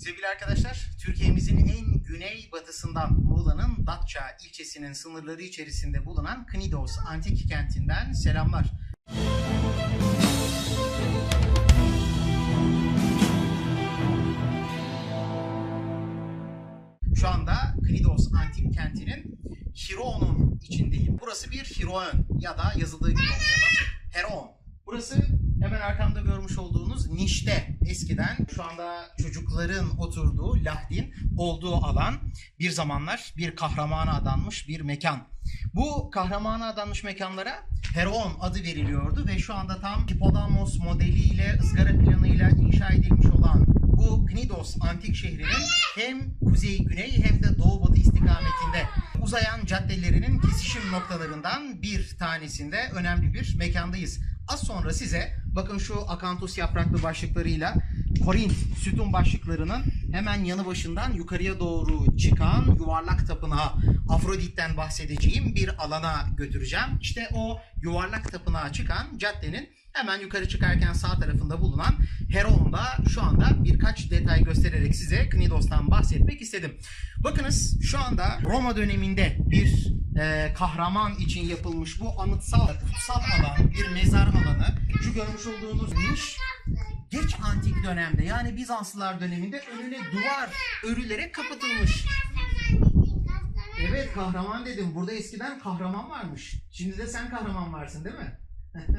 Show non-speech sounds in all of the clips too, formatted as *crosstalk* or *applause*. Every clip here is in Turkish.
Sevgili arkadaşlar, Türkiye'mizin en güneybatısından Muğla'nın Datça ilçesinin sınırları içerisinde bulunan Knidos antik kentinden selamlar. Şu anda Knidos antik kentinin Hiro'nun içindeyim. Burası bir Hiroön ya da yazıldığı gibi okuyalım. Heron. Burası hemen arkamda görmüş olduğunuz nişte eskiden şu anda çocukların oturduğu Lahdin olduğu alan bir zamanlar bir kahramana adanmış bir mekan. Bu kahramana adanmış mekanlara Heron adı veriliyordu ve şu anda tam Hipodamos modeliyle ızgara planıyla inşa edilmiş olan bu Knidos antik şehrinin hem kuzey güney hem de doğu batı istikametinde uzayan caddelerinin kesişim noktalarından bir tanesinde önemli bir mekandayız. Az sonra size bakın şu akantus yapraklı başlıklarıyla Korint sütun başlıklarının hemen yanı başından yukarıya doğru çıkan yuvarlak tapınağı Afrodit'ten bahsedeceğim bir alana götüreceğim. İşte o yuvarlak tapınağa çıkan caddenin hemen yukarı çıkarken sağ tarafında bulunan Heron'da şu anda birkaç detay göstererek size Knidos'tan bahsetmek istedim. Bakınız şu anda Roma döneminde bir e, kahraman için yapılmış bu anıtsal, kutsal alan, bir mezar alanı. Şu görmüş olduğunuz niş geç antik dönemde yani Bizanslılar döneminde önüne duvar örülerek kapatılmış. Evet kahraman dedim. Burada eskiden kahraman varmış. Şimdi de sen kahraman varsın değil mi? *laughs*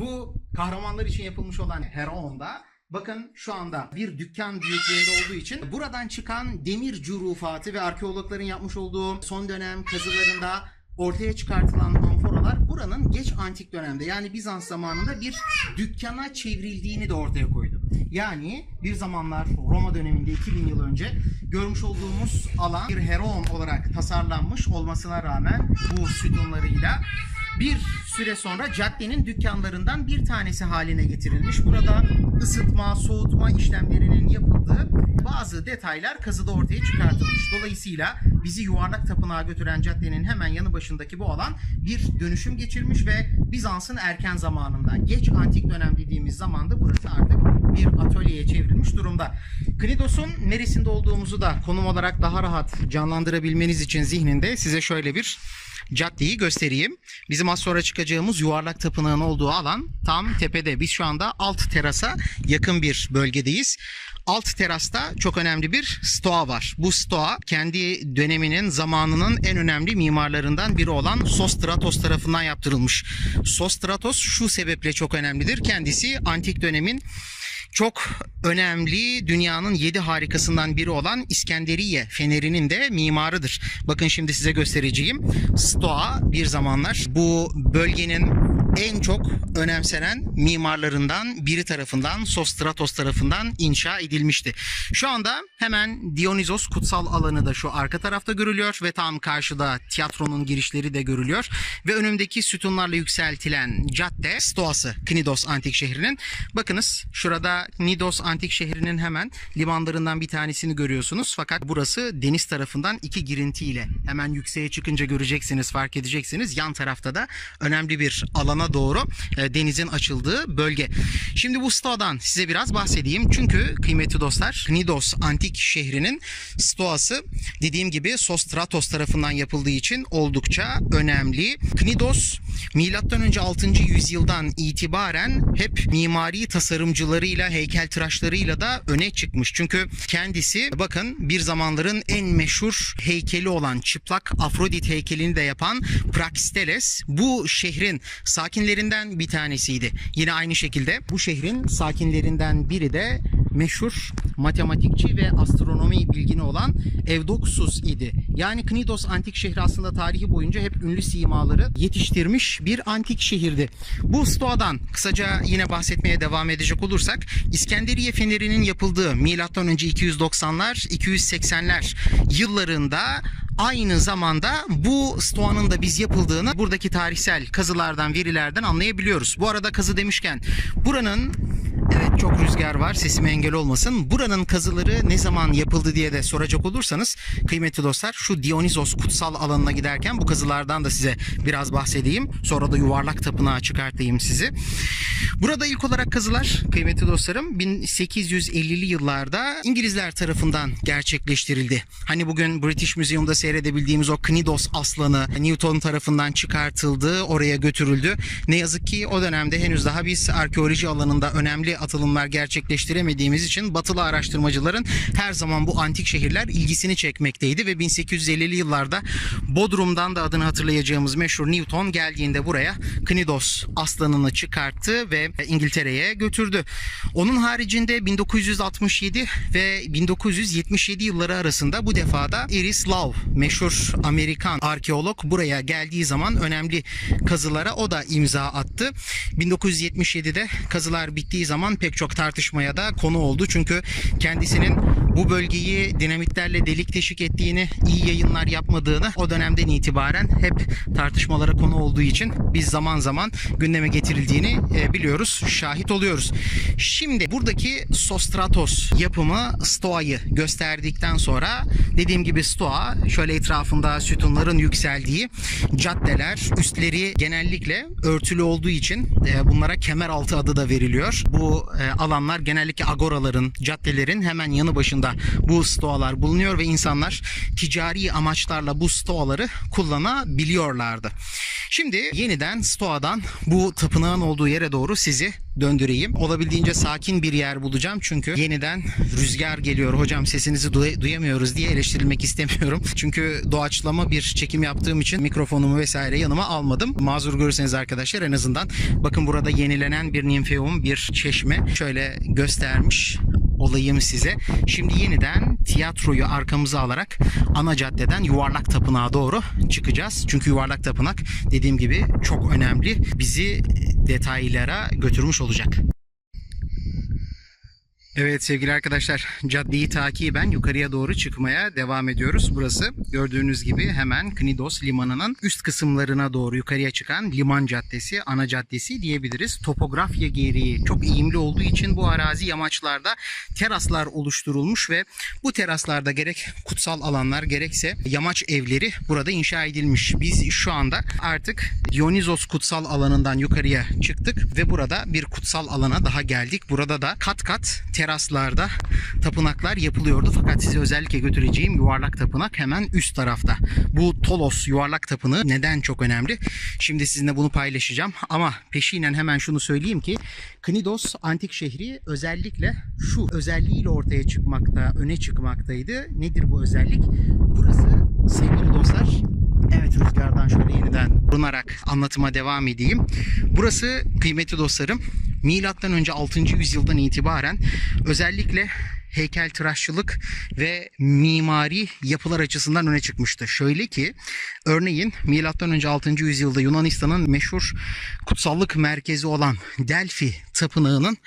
Bu kahramanlar için yapılmış olan Heron'da bakın şu anda bir dükkan büyüklüğünde olduğu için buradan çıkan demir curufatı ve arkeologların yapmış olduğu son dönem kazılarında ortaya çıkartılan amforalar buranın geç antik dönemde yani Bizans zamanında bir dükkana çevrildiğini de ortaya koydu. Yani bir zamanlar Roma döneminde 2000 yıl önce görmüş olduğumuz alan bir Heron olarak tasarlanmış olmasına rağmen bu sütunlarıyla bir süre sonra caddenin dükkanlarından bir tanesi haline getirilmiş. Burada ısıtma, soğutma işlemlerinin yapıldığı bazı detaylar kazıda ortaya çıkartılmış. Dolayısıyla bizi yuvarlak tapınağa götüren caddenin hemen yanı başındaki bu alan bir dönüşüm geçirmiş ve Bizans'ın erken zamanında, geç antik dönem dediğimiz zamanda burası artık bir atölyeye çevrilmiş durumda. Knidos'un neresinde olduğumuzu da konum olarak daha rahat canlandırabilmeniz için zihninde size şöyle bir caddeyi göstereyim. Bizim az sonra çıkacağımız yuvarlak tapınağın olduğu alan tam tepede. Biz şu anda alt terasa yakın bir bölgedeyiz. Alt terasta çok önemli bir stoa var. Bu stoa kendi döneminin zamanının en önemli mimarlarından biri olan Sostratos tarafından yaptırılmış. Sostratos şu sebeple çok önemlidir. Kendisi antik dönemin çok önemli dünyanın yedi harikasından biri olan İskenderiye fenerinin de mimarıdır. Bakın şimdi size göstereceğim. Stoa bir zamanlar bu bölgenin en çok önemsenen mimarlarından biri tarafından Sostratos tarafından inşa edilmişti. Şu anda hemen Dionysos kutsal alanı da şu arka tarafta görülüyor ve tam karşıda tiyatronun girişleri de görülüyor ve önümdeki sütunlarla yükseltilen cadde Stoası Knidos antik şehrinin. Bakınız şurada Knidos antik şehrinin hemen limanlarından bir tanesini görüyorsunuz fakat burası deniz tarafından iki girintiyle hemen yükseğe çıkınca göreceksiniz fark edeceksiniz yan tarafta da önemli bir alana doğru e, denizin açıldığı bölge. Şimdi bu stoadan size biraz bahsedeyim. Çünkü kıymetli dostlar Knidos antik şehrinin stoası dediğim gibi Sostratos tarafından yapıldığı için oldukça önemli. Knidos milattan önce 6. yüzyıldan itibaren hep mimari tasarımcılarıyla, heykeltıraşlarıyla da öne çıkmış. Çünkü kendisi bakın bir zamanların en meşhur heykeli olan çıplak Afrodit heykelini de yapan Praxiteles bu şehrin sakinlerinden bir tanesiydi. Yine aynı şekilde bu şehrin sakinlerinden biri de meşhur matematikçi ve astronomi bilgini olan Evdoksus idi. Yani Knidos antik şehri aslında tarihi boyunca hep ünlü simaları yetiştirmiş bir antik şehirdi. Bu stoadan kısaca yine bahsetmeye devam edecek olursak İskenderiye fenerinin yapıldığı önce 290'lar 280'ler yıllarında aynı zamanda bu stoğanın da biz yapıldığını buradaki tarihsel kazılardan verilerden anlayabiliyoruz. Bu arada kazı demişken buranın evet çok rüzgar var sesime engel olmasın. Buranın kazıları ne zaman yapıldı diye de soracak olursanız kıymetli dostlar şu Dionysos kutsal alanına giderken bu kazılardan da size biraz bahsedeyim. Sonra da yuvarlak tapınağa çıkartayım sizi. Burada ilk olarak kazılar kıymetli dostlarım 1850'li yıllarda İngilizler tarafından gerçekleştirildi. Hani bugün British Museum'da seyredebildiğimiz o Knidos aslanı Newton tarafından çıkartıldı, oraya götürüldü. Ne yazık ki o dönemde henüz daha biz arkeoloji alanında önemli atılımlar gerçekleştiremediğimiz için batılı araştırmacıların her zaman bu antik şehirler ilgisini çekmekteydi ve 1850'li yıllarda Bodrum'dan da adını hatırlayacağımız meşhur Newton geldiğinde buraya Knidos aslanını çıkarttı ve İngiltere'ye götürdü. Onun haricinde 1967 ve 1977 yılları arasında bu defada Iris Love meşhur Amerikan arkeolog buraya geldiği zaman önemli kazılara o da imza attı. 1977'de kazılar bittiği zaman pek çok tartışmaya da konu oldu. Çünkü kendisinin bu bölgeyi dinamitlerle delik deşik ettiğini, iyi yayınlar yapmadığını o dönemden itibaren hep tartışmalara konu olduğu için biz zaman zaman gündeme getirildiğini e, biliyoruz, şahit oluyoruz. Şimdi buradaki Sostratos yapımı Stoa'yı gösterdikten sonra dediğim gibi Stoa şöyle etrafında sütunların yükseldiği caddeler, üstleri genellikle örtülü olduğu için e, bunlara kemeraltı adı da veriliyor. Bu e, alanlar genellikle agoraların, caddelerin hemen yanı başında bu stoalar bulunuyor ve insanlar ticari amaçlarla bu stoaları kullanabiliyorlardı. Şimdi yeniden stoadan bu tapınağın olduğu yere doğru sizi döndüreyim. Olabildiğince sakin bir yer bulacağım çünkü yeniden rüzgar geliyor. Hocam sesinizi duy- duyamıyoruz diye eleştirilmek istemiyorum. *laughs* Çünkü doğaçlama bir çekim yaptığım için mikrofonumu vesaire yanıma almadım. Mazur görürseniz arkadaşlar en azından bakın burada yenilenen bir nimfeum, bir çeşme şöyle göstermiş olayım size. Şimdi yeniden tiyatroyu arkamıza alarak ana caddeden yuvarlak tapınağa doğru çıkacağız. Çünkü yuvarlak tapınak dediğim gibi çok önemli. Bizi detaylara götürmüş olacak. Evet sevgili arkadaşlar caddeyi takiben yukarıya doğru çıkmaya devam ediyoruz. Burası gördüğünüz gibi hemen Knidos limanının üst kısımlarına doğru yukarıya çıkan liman caddesi, ana caddesi diyebiliriz. Topografya gereği çok eğimli olduğu için bu arazi yamaçlarda teraslar oluşturulmuş ve bu teraslarda gerek kutsal alanlar gerekse yamaç evleri burada inşa edilmiş. Biz şu anda artık Dionysos kutsal alanından yukarıya çıktık ve burada bir kutsal alana daha geldik. Burada da kat kat teraslarda tapınaklar yapılıyordu. Fakat size özellikle götüreceğim yuvarlak tapınak hemen üst tarafta. Bu Tolos yuvarlak tapınağı neden çok önemli? Şimdi sizinle bunu paylaşacağım. Ama peşinen hemen şunu söyleyeyim ki Knidos antik şehri özellikle şu özelliğiyle ortaya çıkmakta, öne çıkmaktaydı. Nedir bu özellik? Burası sevgili dostlar Evet rüzgardan şöyle yeniden runarak anlatıma devam edeyim. Burası kıymetli dostlarım milattan önce 6. yüzyıldan itibaren özellikle heykeltıraşçılık ve mimari yapılar açısından öne çıkmıştı. Şöyle ki örneğin önce 6. yüzyılda Yunanistan'ın meşhur kutsallık merkezi olan Delphi tapınağının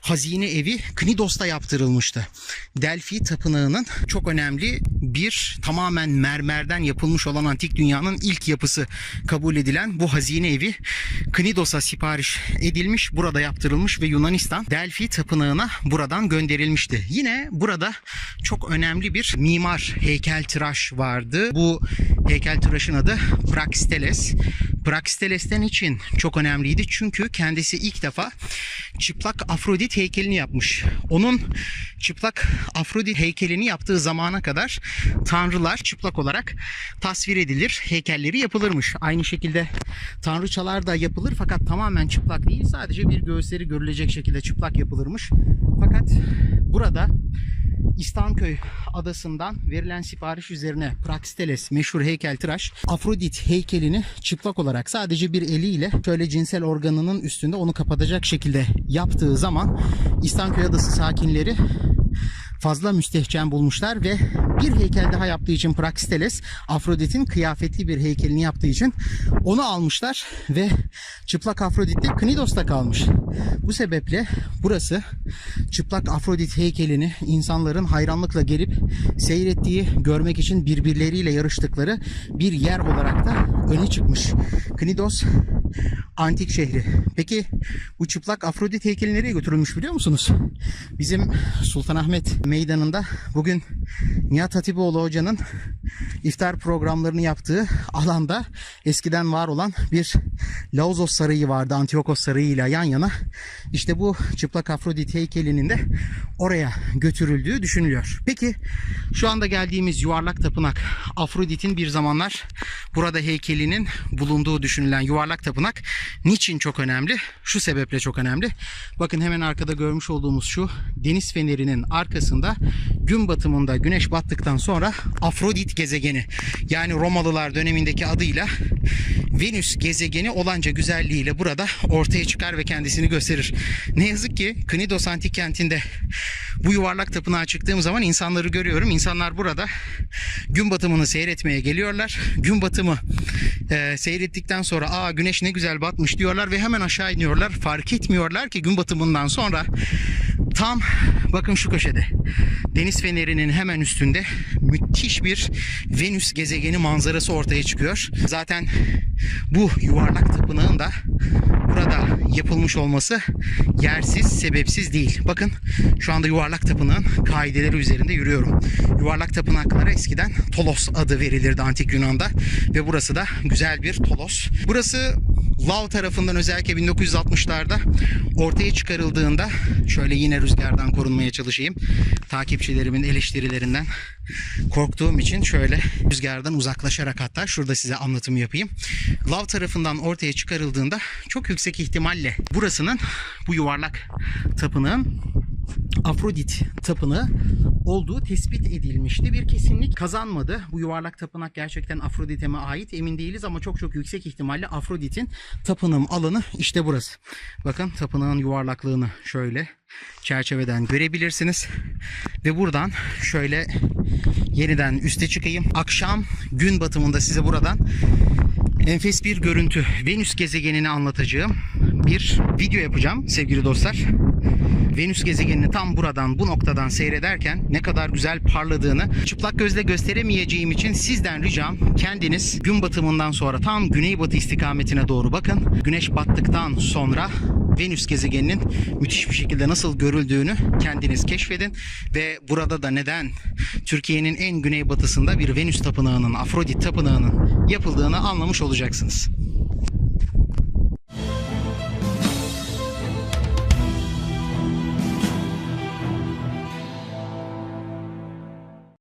hazine evi Knidos'ta yaptırılmıştı. Delphi tapınağının çok önemli bir tamamen mermerden yapılmış olan antik dünyanın ilk yapısı kabul edilen bu hazine evi Knidos'a sipariş edilmiş, burada yaptırılmış ve Yunanistan Delphi tapınağına buradan gönderilmişti. Yine burada çok önemli bir mimar heykeltıraş vardı. Bu heykeltıraşın adı Praxiteles. Praxiteles'ten için çok önemliydi çünkü kendisi ilk defa çıplak Afrodit heykelini yapmış. Onun çıplak Afrodit heykelini yaptığı zamana kadar tanrılar çıplak olarak tasvir edilir, heykelleri yapılırmış. Aynı şekilde tanrıçalar da yapılır fakat tamamen çıplak değil, sadece bir göğüsleri görülecek şekilde çıplak yapılırmış. Fakat burada İstanköy adasından verilen sipariş üzerine Praxiteles meşhur heykeltıraş Afrodit heykelini çıplak olarak sadece bir eliyle şöyle cinsel organının üstünde onu kapatacak şekilde yaptığı zaman İstanköy adası sakinleri fazla müstehcen bulmuşlar ve bir heykel daha yaptığı için Praxiteles Afrodit'in kıyafetli bir heykelini yaptığı için onu almışlar ve çıplak Afrodit de Knidos'ta kalmış. Bu sebeple burası çıplak Afrodit heykelini insanların hayranlıkla gelip seyrettiği, görmek için birbirleriyle yarıştıkları bir yer olarak da öne çıkmış. Knidos antik şehri. Peki bu çıplak Afrodit heykeli nereye götürülmüş biliyor musunuz? Bizim Sultanahmet Meydanı'nda bugün Nihat Hatipoğlu Hoca'nın iftar programlarını yaptığı alanda eskiden var olan bir Laozos Sarayı vardı. Antiyokos Sarayı ile yan yana. İşte bu çıplak Afrodit heykelinin de oraya götürüldüğü düşünülüyor. Peki şu anda geldiğimiz yuvarlak tapınak Afrodit'in bir zamanlar burada heykelinin bulunduğu düşünülen yuvarlak tapınak niçin çok önemli? Şu sebeple çok önemli. Bakın hemen arkada görmüş olduğumuz şu deniz fenerinin arkasında gün batımında güneş battıktan sonra Afrodit gezegeni yani Romalılar dönemindeki adıyla Venüs gezegeni olanca güzelliğiyle burada ortaya çıkar ve kendisini gösterir. Ne yazık ki Knidos antik kentinde bu yuvarlak tapınağa çıktığım zaman insanları görüyorum. İnsanlar burada gün batımını seyretmeye geliyorlar. Gün batımı e, seyrettikten sonra aa güneş ne güzel batmış diyorlar ve hemen aşağı iniyorlar. Fark etmiyorlar ki gün batımından sonra tam bakın şu köşede deniz fenerinin hemen üstünde müthiş bir Venüs gezegeni manzarası ortaya çıkıyor. Zaten bu yuvarlak tapınağın da burada yapılmış olması yersiz, sebepsiz değil. Bakın şu anda yuvarlak tapınağın kaideleri üzerinde yürüyorum. Yuvarlak tapınaklara eskiden Tolos adı verilirdi antik Yunan'da ve burası da güzel bir Tolos. Burası Lav tarafından özellikle 1960'larda ortaya çıkarıldığında şöyle yine rüzgardan korunmaya çalışayım. Takipçilerimin eleştirilerinden korktuğum için şöyle rüzgardan uzaklaşarak hatta şurada size anlatım yapayım. Lav tarafından ortaya çıkarıldığında çok yüksek ihtimalle burasının bu yuvarlak tapınağın Afrodit tapınağı olduğu tespit edilmişti. Bir kesinlik kazanmadı. Bu yuvarlak tapınak gerçekten Afrodit'e mi ait emin değiliz ama çok çok yüksek ihtimalle Afrodit'in tapınım alanı işte burası. Bakın tapınağın yuvarlaklığını şöyle çerçeveden görebilirsiniz. Ve buradan şöyle yeniden üste çıkayım. Akşam gün batımında size buradan enfes bir görüntü Venüs gezegenini anlatacağım bir video yapacağım sevgili dostlar. Venüs gezegenini tam buradan bu noktadan seyrederken ne kadar güzel parladığını çıplak gözle gösteremeyeceğim için sizden ricam kendiniz gün batımından sonra tam güneybatı istikametine doğru bakın. Güneş battıktan sonra Venüs gezegeninin müthiş bir şekilde nasıl görüldüğünü kendiniz keşfedin ve burada da neden Türkiye'nin en güneybatısında bir Venüs tapınağının, Afrodit tapınağının yapıldığını anlamış olacaksınız.